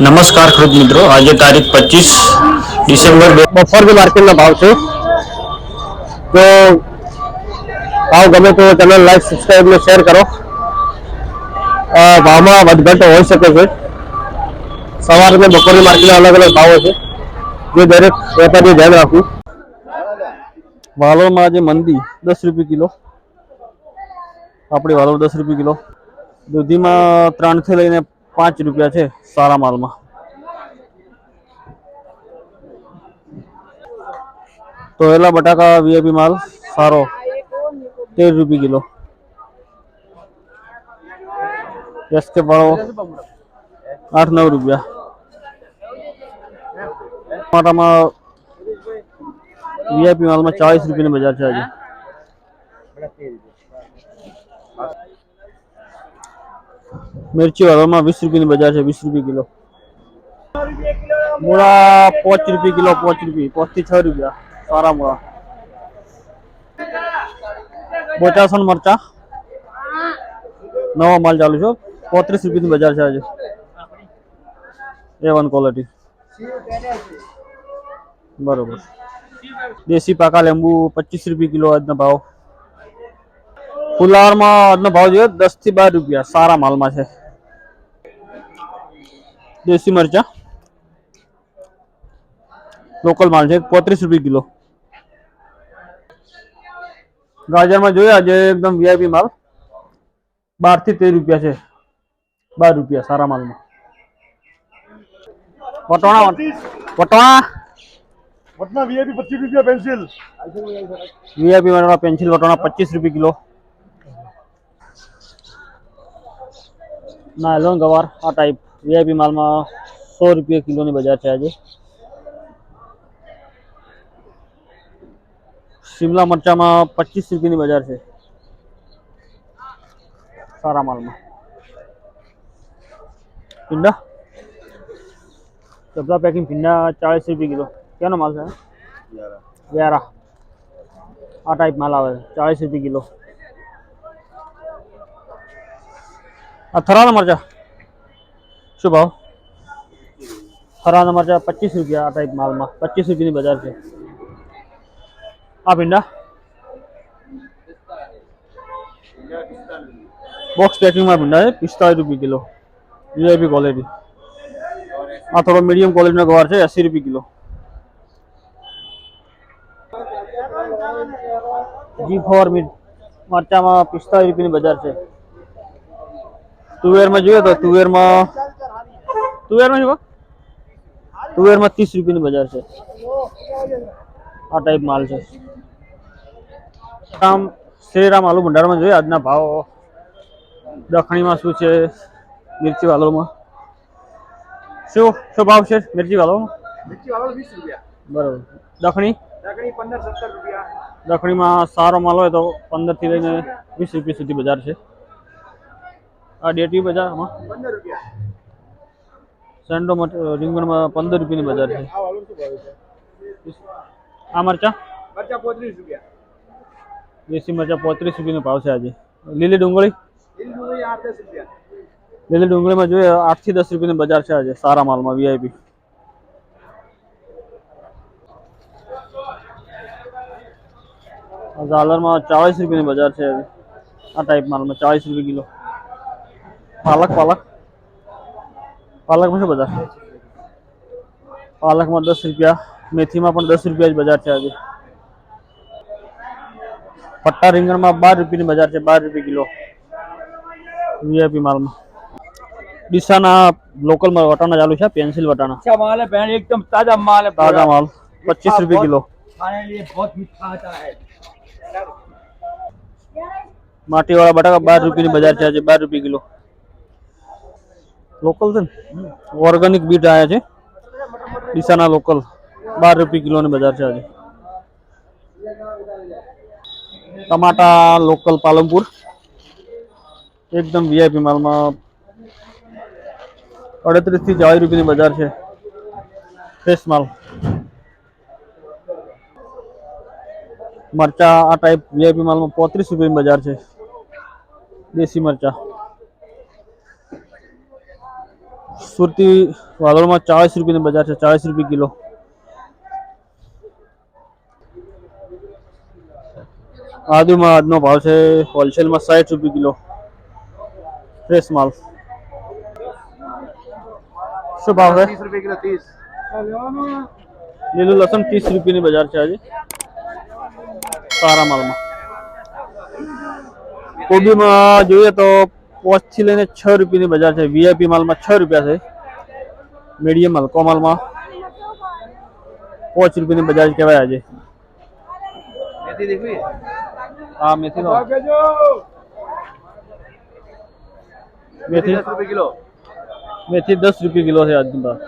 નમસ્કાર ખરીદ મિત્રો, આજે તારીખ પચીસ ડિસેમ્બર બફોરની માર્કેટના ભાવ છે. તો ભાવ ગમે તો ચેનલ લાઈક સબસ્ક્રાઈબ ને શેર કરો. ભાવમાં વધઘટ હોઈ શકે છે. સવાર અને બપોરની માર્કેટના અલગ અલગ ભાવો છે, જે દરેક વેપારી ધ્યાન રાખવું. વાલોળમાં આજે મંદી દસ રૂપિયા કિલો. આપણી વાલોળ દસ રૂપિયા કિલો. દૂધીમાં ત્રણથી લઈને પાંચ રૂપિયા છે સારા માલમાં ટોયેલા બટાકા વીઆઈપી માલ સારો તેર રૂપિયા કિલો એસકે વાળો આઠ નવ રૂપિયા ટમાટામાં વીઆઈપી માલમાં ચાલીસ રૂપિયાની બજાર છે આજે મિર્ચી વાળામાં વીસ રૂપિયાની બજાર છે વીસ રૂપિયા કિલો મૂળા પાંચ રૂપિયા કિલો પાંચ રૂપિયા પાંચ થી છ રૂપિયા સારા મૂળા બોચાસન મરચા નવો માલ ચાલુ છે પોત્રીસ રૂપિયાની બજાર છે આજે એ વન ક્વોલિટી બરોબર દેશી પાકા લીંબુ પચીસ રૂપિયા કિલો આજનો ભાવ ફુલાવરમાં આજનો ભાવ જોઈએ દસ થી બાર રૂપિયા સારા માલમાં છે દેશી મરચા. લોકલ માલ છે પોત્રીસ રૂપિયા કિલો. ગાજરમાં જોયા જે એકદમ વીઆઈપી માલ. બારથી તેર રૂપિયા છે. બાર રૂપિયા સારા માલમાં. પેન્સિલ વીઆઈપી પેન્સિલ વટોણા પચીસ રૂપિયા કિલો. નાયલોન ગવાર આ ટાઈપ વીઆઈપી માલમાં સો રૂપિયા કિલોની બજાર છે આજે શિમલા મરચામાં પચીસ રૂપિયાની બજાર છે સારા માલમાં ભીંડા ડબલા પેકિંગ ભીંડા ચાલીસ રૂપિયા કિલો કેનો માલ છે વ્યારા આ ટાઈપ માલ આવે છે ચાલીસ રૂપિયા કિલો આ થરાના મરચા શું ભાવ થરાના મરચા પચીસ રૂપિયા આ ટાઈપ માલમાં પચીસ રૂપિયાની બજાર છે આ ભીંડા બોક્સ પેકિંગમાં ભીંડા છે પિસ્તાળીસ રૂપિયા કિલો વીઆઈપી ક્વોલિટી આ થોડો મીડિયમ ક્વોલિટીનો ગવાર છે એસી રૂપિયા કિલો જી ફોર મરચામાં પિસ્તાળીસ રૂપિયાની બજાર છે તુવેરમાં જોઈએ તો તુવેરમાં તુવેરનો છે તુવેરમાં ત્રીસ રૂપિયાની બજાર છે. આ ટાઈપ માલ છે. આમ શ્રીરામ આલુ ભંડારમાં જોઈએ આજના ભાવ દખણીમાં શું છે મિર્ચી વાલોમાં? શું શું ભાવ છે મિર્ચી વાલોમાં? મિર્ચી દખણી? દખણીમાં સારો માલ હોય તો પંદરથી લઈને વીસ રૂપિયા સુધી બજાર છે. આ ડેટી બજારમાં? પંદર રૂપિયા. સેન્ડો રીંગણમાં પંદર રૂપિયાની બજાર છે. આ મરચા? મરચા પોત્રીસ રૂપિયા. દેશી મરચા પોત્રીસ રૂપિયાનો ભાવ છે આજે. લીલી ડુંગળી? લીલી ડુંગળીમાં જોઈએ આઠથી દસ રૂપિયાની બજાર છે આજે સારા માલમાં વીઆઈપી ઝાલરમાં ચાલીસ રૂપિયાની બજાર છે આ ટાઈપ માલમાં ચાલીસ રૂપિયા કિલો. પાલક પાલક. પાલકમાં શું બજાર પાલકમાં દસ રૂપિયા મેથીમાં પણ દસ રૂપિયા જ બજાર છે આજે પટ્ટા રીંગણમાં બાર રૂપિયાની બજાર છે બાર રૂપિયા કિલો વીઆઈપી માલમાં ડીસાના લોકલ વટાણા ચાલુ છે પેન્સિલ વટાણા अच्छा माल है बहन एकदम ताजा माल है તાજા માલ પચીસ રૂપિયા કિલો खाने के लिए बहुत मीठा आता है માટીવાળા બટાકા બાર રૂપિયાની બજાર છે આજે બાર રૂપિયા કિલો લોકલ છે ને? ઓર્ગેનિક બીટ આવ્યા છે. ડીસાના લોકલ. બાર રૂપિયા કિલોની બજાર છે આજે. ટમાટા લોકલ પાલનપુર. એકદમ વીઆઈપી માલમાં અડત્રીસથી ચાલીસ રૂપિયાની બજાર છે. ફ્રેશ માલ. મરચા આ ટાઈપ વીઆઈપી માલમાં પોત્રીસ રૂપિયાની બજાર છે. દેશી મરચા. સુરતી વાદળમાં ચાળીસ રૂપિયાની બજાર છે ચાળીસ રૂપિયા કિલો. આદુમાં આજનો ભાવ છે હોલસેલમાં સાઠ રૂપિયા કિલો. ફ્રેશ માલ. શું ભાવ છે? લીલું લસણ ત્રીસ રૂપિયાની બજાર છે આજે. સારા માલમાં. કોબીમાં જોઈએ તો પાંચથી લઈને છ રૂપિયાની બજાર છે વીઆઈપી માલમાં છ રૂપિયા છે મીડિયમ હલકો માલમાં પાંચ રૂપિયાની બજાર કહેવાય આજે मेथी देखिए હા મેથી નો जो મેથી दस रुपए किलो મેથી દસ રૂપિયા કિલો છે આજની ભાવ